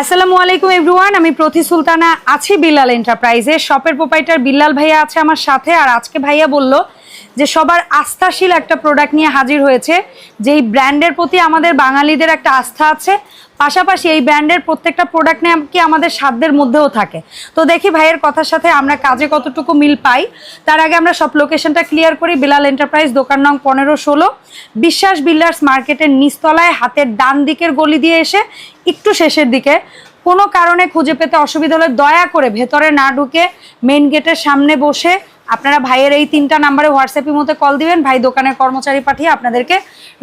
আসসালামু আলাইকুম এভরিওয়ান, আমি প্রতি সুলতানা, আছি বিল্লাল এন্টারপ্রাইজে শপের প্রোপাইটার বিল্লাল ভাইয়া আছে আমার সাথে। আর আজকে ভাইয়া বলল যে সবার আস্থাশীল একটা প্রোডাক্ট নিয়ে হাজির হয়েছে, যেই ব্র্যান্ডের প্রতি আমাদের বাঙালিদের একটা আস্থা আছে, পাশাপাশি এই ব্র্যান্ডের প্রত্যেকটা প্রোডাক্ট নিয়ে কি আমাদের সাধ্যের মধ্যেও থাকে। তো দেখি ভাইয়ের কথার সাথে আমরা কাজে কতটুকু মিল পাই। তার আগে আমরা সব লোকেশনটা ক্লিয়ার করি, বিলাল এন্টারপ্রাইজ দোকান নং পনেরো ষোলো। বিশ্বাস বিল্ডার্স মার্কেটের নিচতলায় হাতের ডান দিকের গলি দিয়ে এসে একটু শেষের দিকে। কোনো কারণে খুঁজে পেতে অসুবিধা হলে দয়া করে ভেতরে না ঢুকে মেইন গেটের সামনে বসে আপনারা ভাইয়ের এই তিনটা নাম্বারে হোয়াটসঅ্যাপের মধ্যে কল দিবেন ভাই দোকানের কর্মচারী পাঠিয়ে আপনাদেরকে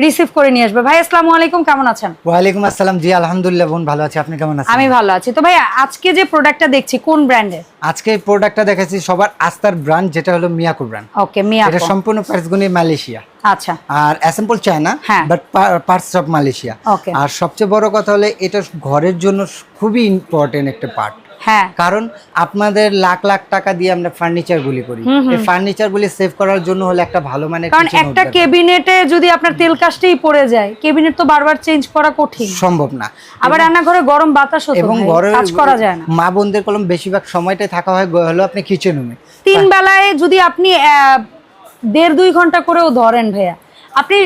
রিসিভ করে নিয়ে আসবে। ভাই আসসালামু আলাইকুম কেমন আছেন? ওয়ালাইকুম আসসালাম। জি আলহামদুলিল্লাহ বোন ভালো আছি। আপনি কেমন আছেন? আমি ভালো আছি। তো ভাই আজকে যে প্রোডাক্টটা দেখছি কোন ব্র্যান্ডের আজকে এই প্রোডাক্টটা দেখাচ্ছি সবার আস্থার ব্র্যান্ড যেটা হলো মিয়াকো ব্র্যান্ড ওকে মিয়া এটা সম্পূর্ণ প্যারিসগুনি মালয়েশিয়া। আচ্ছা। আর assemble China. But parts of Malaysia. আর সবচেয়ে বড় কথা হলে এটা ঘরের জন্য খুবই ইম্পর্টেন্ট একটা পার্ট হ্যাঁ। কারণ আপনাদের লাখ লাখ টাকা দিয়ে আমরা ফার্নিচার গুলি করি। এই ফার্নিচার গুলি সেভ করার জন্য হলে একটা ভালো মানে কারণ একটা কেবিনেটে যদি আপনার তেল কাজটাই পড়ে যায় কেবিনেট তো বারবার চেঞ্জ করা কঠিন। সম্ভব না। আবার রান্নাঘরে গরম বাতাস এবং ঘরের কাজ করা যায় না। মা বোনদের কলম বেশিরভাগ সময়টাই থাকা হয় হলো আপনি কিচেন রুমে তিন বেলায় যদি আপনি দেড় দুই ঘণ্টা করেও ধরেন ভাইয়া। আপনি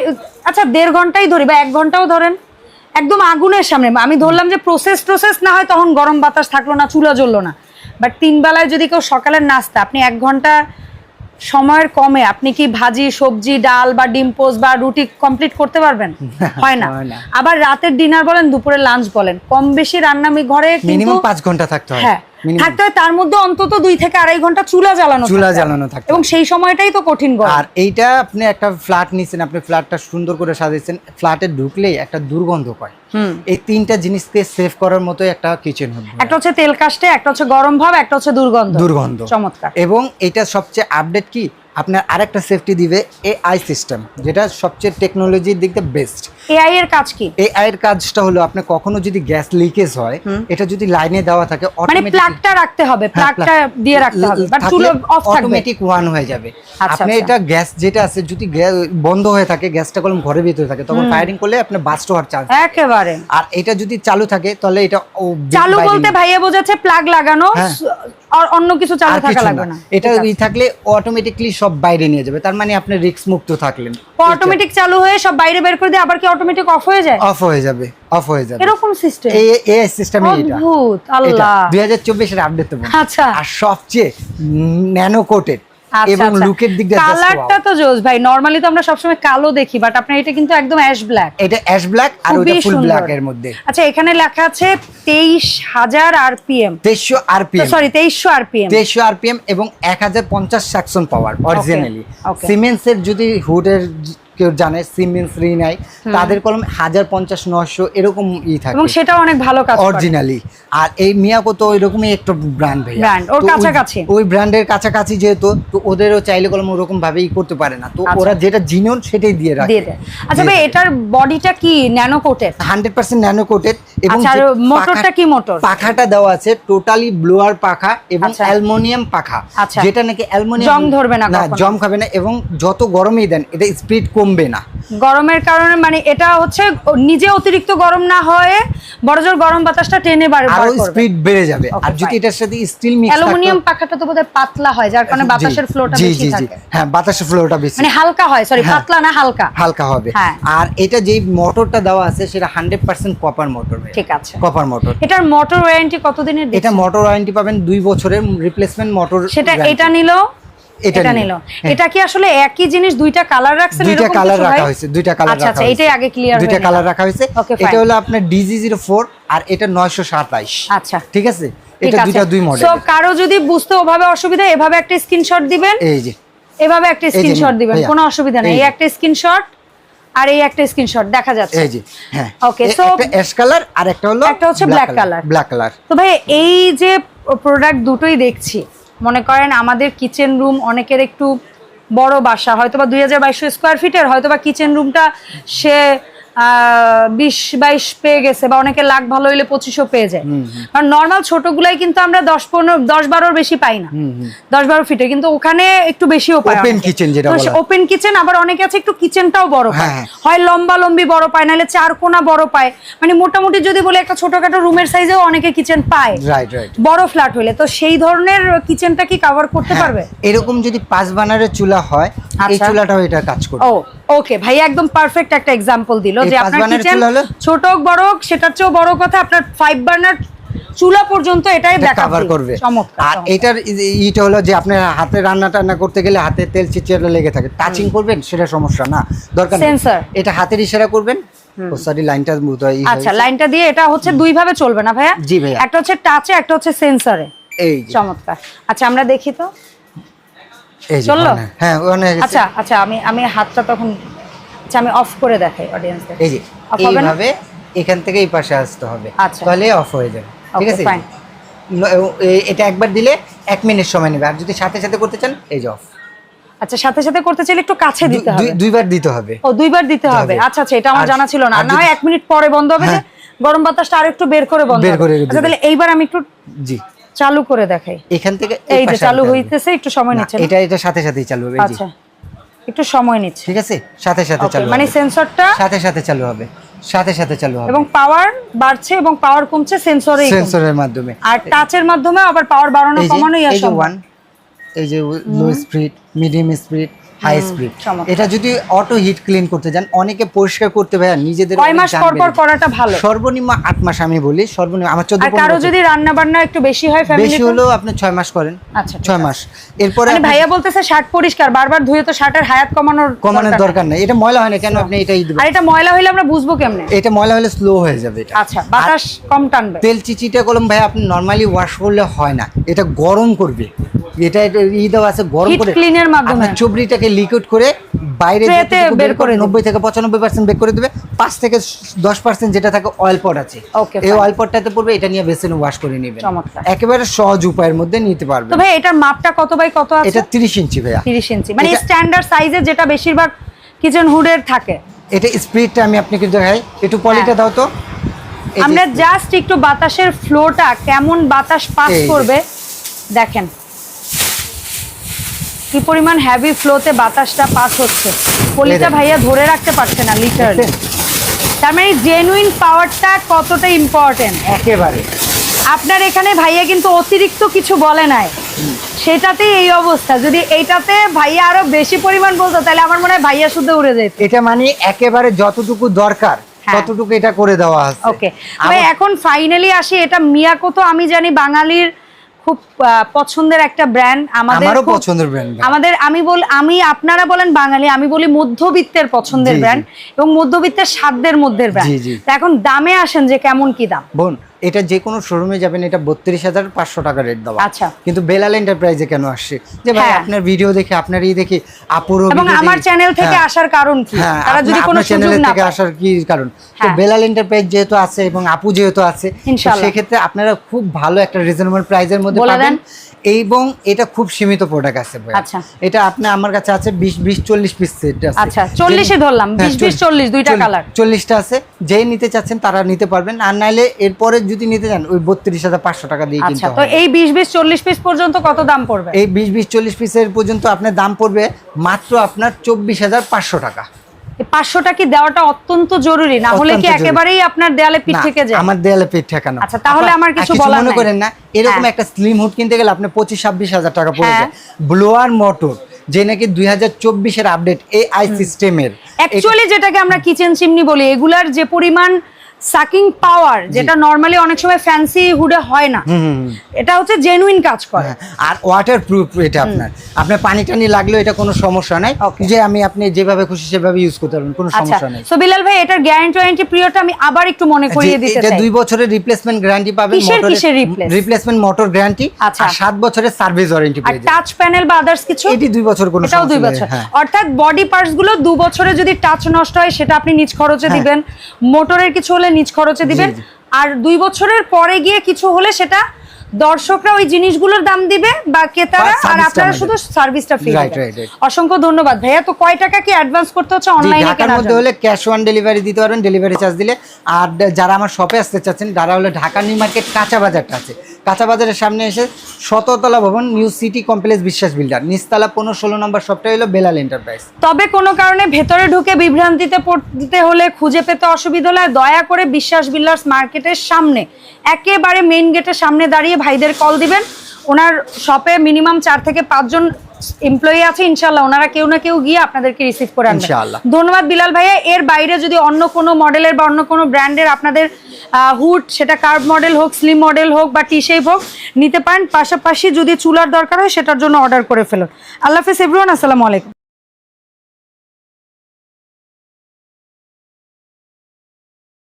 আচ্ছা দেড় ঘন্টাই ধরি বা এক ঘন্টাও ধরেন। একদম আগুনের সামনে। আমি ধরলাম যে প্রসেস প্রসেস না হয় তখন গরম বাতাস থাকল না চুলা জ্বললো না। বাট তিন বেলায় যদি কেউ সকালের নাস্তা আপনি এক ঘণ্টা সময়ের কমে আপনি কি ভাজি সবজি ডাল বা ডিম পোস বা রুটি কমপ্লিট করতে পারবেন? হয় না। আবার রাতের ডিনার বলেন দুপুরে লাঞ্চ বলেন কম বেশি রান্না আমি ঘরে মিনিমাম পাঁচ ঘণ্টা থাকতে হয়। হ্যাঁ। থাকতে হয় তার মধ্যে অন্তত দুই থেকে আড়াই ঘণ্টা চুলা জ্বালানো চুলা জ্বালানো থাকে এবং সেই সময়টাই তো কঠিন আর এইটা আপনি একটা ফ্ল্যাট নিছেন আপনি ফ্ল্যাটটা সুন্দর করে সাজিয়েছেন ফ্ল্যাটে ঢুকলেই একটা দুর্গন্ধ পায়। এই তিনটা জিনিসকে সেভ করার মতো একটা কিচেন হবে একটা হচ্ছে তেল কাস্টে একটা হচ্ছে গরম ভাব একটা হচ্ছে দুর্গন্ধ। দুর্গন্ধ। চমৎকার। এবং এটা সবচেয়ে আপডেট কি? আপনার আরেকটা সেফটি দিবে এআই সিস্টেম যেটা সবচেয়ে টেকনোলজির দিক থেকে বেস্ট এআই এর কাজ কি? এআই এর কাজটা হলো আপনি কখনো যদি গ্যাস লিকেজ হয় এটা যদি লাইনে দেওয়া থাকে মানে প্লাগটা রাখতে হবে হ্যাঁ, প্লাগটা দিয়ে রাখতে হবে বাট চুলো অফ থাকবে। অটোমেটিক ওয়ান হয়ে যাবে। আচ্ছা, আপনি আচ্ছা। এটা গ্যাস যেটা আছে যদি বন্ধ হয়ে থাকে গ্যাসটা কলম ঘরের ভিতরে থাকে তখন ফায়ারিং করলে আপনার বাস্ট হওয়ার চান্স একেবারে। আর এটা যদি চালু থাকে তাহলে এটা চালু বলতে ভাইয়া বোঝাচ্ছে প্লাগ লাগানো হ্যাঁ। আর অন্য কিছু চালু থাকা লাগবে না। এটা ই থাকলে অটোমেটিকলি সব বাইরে নিয়ে যাবে। তার মানে আপনি রিস্ক মুক্ত থাকলেন। অটোমেটিক চালু হয়ে সব বাইরে বের করে দিয়ে আবার কি অটোমেটিক অফ হয়ে যায়? অফ হয়ে যাবে অফ হয়ে যাবে। এরকম সিস্টেম এই এই সিস্টেম এটা। অদ্ভুত আল্লাহ। 2024 এর আপডেট তো আচ্ছা। আর সবচেয়ে ন্যানো কোটেড এবং আচ্ছা। লুকের দিক দিয়ে just কালারটা তো জোস ভাই নরমালি তো আমরা সবসময় কালো দেখি বাট আপনার এটা কিন্তু একদম অ্যাশ ব্ল্যাক এটা অ্যাশ ব্ল্যাক আর ওটা ফুল ব্ল্যাক এর মধ্যে। আচ্ছা এখানে লেখা আছে তেইশ হাজার RPM. 2300 RPM. Sorry 2300 RPM. 2300 RPM এবং 1050 সাকশন পাওয়ার অরিজিনালি. সিমেন্সের যদি হুডের কেউ জানে সিমেন্স রিনাই তাদের কলম হাজার পঞ্চাশ নশো এরকম ই থাকে এবং সেটাও অনেক ভালো কাজ অরিজিনালি আর এই মিয়াকো তো এরকমই একটা ব্র্যান্ড ভাই Brand, ওর কাছাকাছি। ওই ব্র্যান্ডের কাছাকাছি যেহেতু তো ওদেরও চাইলে কলম ওরকম ভাবে ই করতে পারে না তো আচ্ছা। ওরা যেটা জিনিয়ন সেটাই দিয়ে রাখে আচ্ছা ভাই এটার বডিটা কি nano coated hundred percent nano coated এবং আচ্ছা, আর মোটরটা কি মোটর? পাখাটা দেওয়া আছে টোটালি ব্লোয়ার পাখা এবং আচ্ছা। অ্যালুমিনিয়াম পাখা আচ্ছা। যেটা নাকি অ্যালুমিনিয়াম জং ধরবে না না। জম খাবে না এবং যত গরমই দেন এটা স্পিড কমবে না। গরমের কারণে মানে এটা হচ্ছে নিজে অতিরিক্ত গরম না হয়ে বড়জোর গরম বাতাসটা টেনে বার আরও স্পিড বেড়ে যাবে। আর যদি এটার সাথে স্টিল মিক্স অ্যালুমিনিয়াম পাখাটা তো বোধহয় পাতলা হয় যার কারণে বাতাসের ফ্লোটা বেশি থাকে। হ্যাঁ বাতাসের ফ্লোটা বেশি। মানে হালকা হয় সরি হ্যাঁ। পাতলা না হালকা। হালকা হবে। হ্যাঁ। আর এটা যেই মোটরটা দেওয়া আছে সেটা হান্ড্রেড পার্সেন্ট কপার মোটর ঠিক আছে। কপার মোটর এটার মোটর ওয়ারেন্টি কতদিনের এটা মোটর ওয়ারেন্টি পাবেন দুই বছরের রিপ্লেসমেন্ট মোটর সেটা এটা নিল এটা নিলো। হ্যাঁ। এটা কি আসলে একই জিনিস দুইটা কালার রাখছেন দুইটা কালার রাখা হয়েছে দুইটা কালার আচ্ছা রাখা আচ্ছা এটাই আগে ক্লিয়ার দুইটা কালার রাখা হয়েছে। এটা হলো আপনার ডিজি আর এটা নয়শো সাতাইশ। আচ্ছা। ঠিক আছে? এটা দুইটা দুই মডেল সো কারও যদি বুঝতে ওভাবে অসুবিধা এভাবে একটা স্ক্রিনশট দিবেন। এই যে। এভাবে একটা স্ক্রিনশট দিবেন। কোনো অসুবিধা নেই। এই। একটা স্ক্রিনশট আর এই একটা স্ক্রিনশট দেখা যাচ্ছে। এই যে। হ্যাঁ। এ- so- একটা অ্যাশ কালার আর একটা হলো একটা হচ্ছে black color। ব্ল্যাক কালার তো ভাই এই যে প্রোডাক্ট দুটোই দেখছি মনে করেন আমাদের কিচেন রুম অনেকের একটু বড় বাসা হয়তো বা দুই হাজার বাইশশো স্কোয়ার ফিটের হয়তো বা কিচেন রুমটা সে বিশ বাইশ পেয়ে গেছে বা অনেকে লাখ ভালো হইলে পঁচিশও পেয়ে যায়। কারণ নর্মাল ছোটগুলাই কিন্তু আমরা দশ পনেরো দশ বারোর বেশি পাই না। দশ বারো ফিটে কিন্তু ওখানে একটু বেশিও পাই Open kitchen যেটা ওপেন কিচেন আবার অনেকে আছে একটু কিচেনটাও বড় পায়। হ্যাঁ, হ্যাঁ। হয় লম্বা লম্বি বড় পায় নাহলে চার কোনা বড় পায়। মানে মোটামুটি যদি বলে একটা ছোটখাটো রুমের সাইজেও অনেকে কিচেন পায়। বড় ফ্ল্যাট হইলে। তো সেই ধরনের কিচেনটা কি কভার করতে হ্যাঁ, পারবে? এরকম যদি পাঁচ বানারের চুলা হয় এই আচ্ছা। চুলাটাও এটা কাজ করবে। ও ওকে ভাই একদম পারফেক্ট একটা এক্সাম্পল দিল যে আপনার কিচেন ছোট হোক বড় হোক সেটার চেয়েও বড় কথা আপনার ফাইভ বার্নার চুলা পর্যন্ত এটাই কভার করবে। আর এটার ইটা হলো যে আপনার হাতে রান্না টান্না করতে গেলে হাতে তেল চিচিয়াটা লেগে থাকে। টাচিং করবেন সেটা সমস্যা না। দরকার। Sensor। এটা হাতের ইশারা করবেন। সরি লাইনটা আচ্ছা লাইনটা দিয়ে এটা হচ্ছে দুই ভাবে চলবে না ভাইয়া? জি ভাইয়া। একটা হচ্ছে টাচে একটা হচ্ছে সেন্সরে এই চমৎকার। আচ্ছা আমরা দেখি তো। চলল? হ্যাঁ ওখানে আচ্ছা আচ্ছা আমি আমি হাতটা তখন আচ্ছা আমি অফ করে দেখাই অডিয়েন্সদের এই যে Off হবে না? এইভাবে এখান থেকে এই পাশে আসতে হবে। তাহলে অফ হয়ে যাবে ঠিক আছে? এটা একবার দিলে এক মিনিট সময় নেবে। আর যদি সাথে সাথে করতে চান এই যে অফ আচ্ছা সাথে সাথে করতে চাইলে একটু কাছে দিতে হবে। দুইবার দিতে হবে। ও দুইবার দিতে হবে। আচ্ছা আচ্ছা এটা আমার জানা ছিল না। না হয় এক মিনিট পরে বন্ধ হবে হ্যাঁ। গরম বাতাসটা আর একটু বের করে বন্ধ হবে। আচ্ছা তাহলে এইবার আমি একটু জি। চালু করে দেখাই। এখান থেকে এই যে চালু হইতেছে একটু সময় নিচ্ছে এটা এটা সাথে সাথেই চালু হবে আচ্ছা একটু সময় নিচ্ছে। ঠিক আছে? সাথে সাথে চালু মানে সেন্সরটা সাথে সাথে চালু হবে। সাথে সাথে চালু হবে। এবং পাওয়ার বাড়ছে এবং পাওয়ার কমছে সেন্সরেই সেন্সরের মাধ্যমে। আর টাচের মাধ্যমে আবার পাওয়ার বাড়ানো কমানোই এই যে ওয়ান এই যে low speed medium speed high speed. এটা যদি অটো হিট ক্লিন করতে যান অনেকে পরিষ্কার করতে ভাইয়া নিজেদের কয় মাস পর পর করাটা ভালো? সর্বনিম্ন আট মাস আমি বলি সর্বনিম্ন আমার চোদ্দ আর কারও যদি রান্না বান্না একটু বেশি হয় বেশি ফ্যামিলি হলেও আপনি ছয় মাস করেন। আচ্ছা, ঠিক ছয় মাস। এরপরে মানে ভাইয়া বলতেছে শার্ট পরিষ্কার বারবার ধুয়ে তো শার্টের হায়াত কমানোর কমানোর দরকার নেই। এটা ময়লা হয় না কেন আপনি এটাই দিবেন? আর এটা ময়লা হইলে আমরা বুঝব কেমনে? এটা ময়লা হলে স্লো হয়ে যাবে এটা। আচ্ছা বাতাস কম টানবে। তেল চিচিটা কলম ভাই আপনি নর্মালি ওয়াশ করলে হয় না। এটা গরম করবে। এটা ই দেওয়া আছে গরম করে এর মাধ্যমে। চবড়িটাকে লিকুইড করে বাইরে বের করে দিবে। নব্বই থেকে পঁচানব্বই পার্সেন্ট বের করে দেবে পাঁচ থেকে দশ পার্সেন্ট যেটা থাকে অয়েল পট আছে। এই অয়েল পটটাতে পড়বে এটা নিয়ে বেসিনে ওয়াশ করে নেবেন। একেবারে সহজ উপায়ের মধ্যে নিতে তো ভাই এটার মাপটা কত বাই কত আছে? এটা তিরিশ ইঞ্চি ভাইয়া। 30 ইঞ্চি। মানে স্ট্যান্ডার্ড সাইজে যেটা বেশিরভাগ কিচেন হুডের থাকে। এটা স্পিডটা আমি আপনাকে দেখাই। একটু পলিটা দাও তো। আমরা জাস্ট একটু বাতাসের ফ্লোটা কেমন বাতাস পাস করবে দেখেন। কি পরিমাণ হ্যাভি ফ্লোতে বাতাসটা পাস হচ্ছে? পলিটা ভাইয়া ধরে রাখতে পারছে না লিটারালি তার মানে জেনুইন পাওয়ারটা কতটা ইম্পর্টেন্ট একেবারে। আপনার এখানে ভাইয়া কিন্তু অতিরিক্ত কিছু বলে নাই। সেটাতেই এই অবস্থা। যদি এইটাতে ভাইয়া আরও বেশি পরিমাণ বলতো তাহলে আমার মনে হয় ভাইয়া শুদ্ধ উড়ে যেত। এটা মানে একেবারে যতটুকু দরকার হ্যাঁ। ততটুকু এটা করে দেওয়া আছে ওকে এখন ফাইনালি আসি এটা মিয়াকো তো আমি জানি বাঙালির খুব আহ, পছন্দের একটা ব্র্যান্ড আমাদের পছন্দের ব্র্যান্ড আমাদের আমি বল আমি আপনারা বলেন বাঙালি আমি বলি মধ্যবিত্তের পছন্দের। ব্র্যান্ড এবং মধ্যবিত্তের সাধ্যের মধ্যে ব্র্যান্ড। এখন দামে আসেন যে কেমন কি দাম বোন এটা যে কোনো শোরুমে যাবেন এটা বত্রিশ হাজার পাঁচশো টাকা রেট দেওয়া আচ্ছা। কিন্তু বেলাল এন্টারপ্রাইজে কেন আসছে যে ভাই হ্যাঁ। আপনার ভিডিও দেখে আপনার ই দেখে আপুর এবং আমার চ্যানেল থেকে আসার কারণ কি হ্যাঁ তারা যদি কোনো চ্যানেল না থেকে আসার কি কারণ তো হ্যাঁ। বেলাল এন্টারপ্রাইজ যেহেতু আছে এবং আপু যেহেতু আছে। সেক্ষেত্রে আপনারা খুব ভালো একটা রিজনেবল প্রাইজের মধ্যে পাবেন। এবং এটা খুব সীমিত প্রোডাক্ট আছে আচ্ছা। এটা আপনি আমার কাছে আছে বিশ বিশ চল্লিশ পিস সেট আছে। আচ্ছা, 40 এ ধরলাম, হ্যাঁ, 20, 20, 40 দুইটা চল্লিশ- colour। চল্লিশটা আছে। যেই নিতে চাচ্ছেন তারা নিতে পারবেন। আর নাইলে এরপরে যদি নিতে চান ওই বত্রিশ হাজার পাঁচশো টাকা দিয়ে কিনতে আচ্ছা তো এই বিশ বিশ চল্লিশ পিস পর্যন্ত কত দাম পড়বে? এই বিশ বিশ চল্লিশ পিসের পর্যন্ত আপনার দাম পড়বে মাত্র আপনার চব্বিশ হাজার পাঁচশো টাকা। পাঁচশোটা কি দেওয়াটা অত্যন্ত জরুরি? না হলে কি একেবারেই আপনার দেয়ালে পিঠ ঠেকে থেকে যায়? আমার দেয়ালে পিঠ ঠেকানো। আচ্ছা, তাহলে আমার কিছু বলার মনে করেন না এরকম হ্যাঁ। একটা স্লিম হুড কিনতে গেলে আপনি পঁচিশ ছাব্বিশ হাজার টাকা পড়ে হ্যাঁ। যায়। ব্লোয়ার মোটর যে নাকি দুই হাজার চব্বিশের আপডেট এআই সিস্টেমের অ্যাকচুয়ালি যেটাকে আমরা কিচেন চিমনি বলি এগুলার যে পরিমাণ সাকিং পাওয়ার যেটা নর্মালি অনেক সময় ফ্যান্সি হুডে হয় না। এটা হচ্ছে জেনুইন কাজ করে। হ্যাঁ, আর ওয়াটার প্রুফ এটা আপনার। আপনার পানি টানি লাগলেও এটা কোনো সমস্যা নাই। যে আমি আপনি যেভাবে খুশি সেভাবে ইউজ করতে পারবেন কোনো আচ্ছা। সমস্যা নেই। সো বিলাল ভাই এটার গ্যারান্টি ওয়ারেন্টি পিরিয়ডটা আমি আবার একটু মনে করিয়ে দিতে এটা চাই। দুই বছরের রিপ্লেসমেন্ট গ্যারান্টি পাবেন কিসের রিপ্লেসমেন্ট মোটর গ্যারান্টি। আর সাত বছরের সার্ভিস ওয়ারেন্টি আর পেয়ে যাবেন টাচ প্যানেল বা আদার্স কিছু? এটি দুই বছর কোনো এটাও দুই সমস্যা নেই, বছর হ্যাঁ। অর্থাৎ বডি পার্টসগুলো দু বছরে যদি টাচ নষ্ট হয় সেটা আপনি নিজ খরচে হ্যাঁ। দিবেন। মোটরের কিছু হলে নিজ খরচে দিবেন। আর দুই বছরের পরে গিয়ে কিছু হলে সেটা দর্শকরা ওই জিনিসগুলোর দাম দিবে বা ক্রেতারা আর আপনারা শুধু সার্ভিসটা ফ্রি. অসংখ্য ধন্যবাদ। ভাইয়া তো কয় টাকা কি অ্যাডভান্স করতে হচ্ছে অনলাইনে কেনার মধ্যে হলে ক্যাশ অন ডেলিভারি দিতে পারবেন ডেলিভারি চার্জ দিলে। আর যারা আমার শপে আসতে চাচ্ছেন তারা হলে ঢাকা নিউ মার্কেট কাঁচা বাজারটা আছে। কাঁচা বাজারের সামনে এসে শততলা ভবন new city complex Biswas builder নিচতলা পনেরো ষোলো নম্বর শপটা হলো বেলাল এন্টারপ্রাইজ তবে কোনো কারণে ভেতরে ঢুকে বিভ্রান্তিতে পড়তে হলে খুঁজে পেতে অসুবিধা হলে দয়া করে বিশ্বাস বিল্ডার্স মার্কেটের সামনে একেবারে মেইন গেটের সামনে দাঁড়িয়ে ভাইদের কল দিবেন। ওনার শপে মিনিমাম চার থেকে পাঁচজন এমপ্লয়ি আছে ইনশাল্লাহ ওনারা কেউ না কেউ গিয়ে আপনাদেরকে রিসিভ করে আনবে। ধন্যবাদ বিলাল ভাইয়া। এর বাইরে যদি অন্য কোনো মডেলের বা অন্য কোনো ব্র্যান্ডের আপনাদের হুড সেটা কার্ভ মডেল হোক স্লিম মডেল হোক বা টি শেপ হোক নিতে পারেন। পাশাপাশি যদি চুলার দরকার হয় সেটার জন্য অর্ডার করে ফেলুন। আল্লাহ হাফেজ এভরিওয়ান আসসালামু আলাইকুম।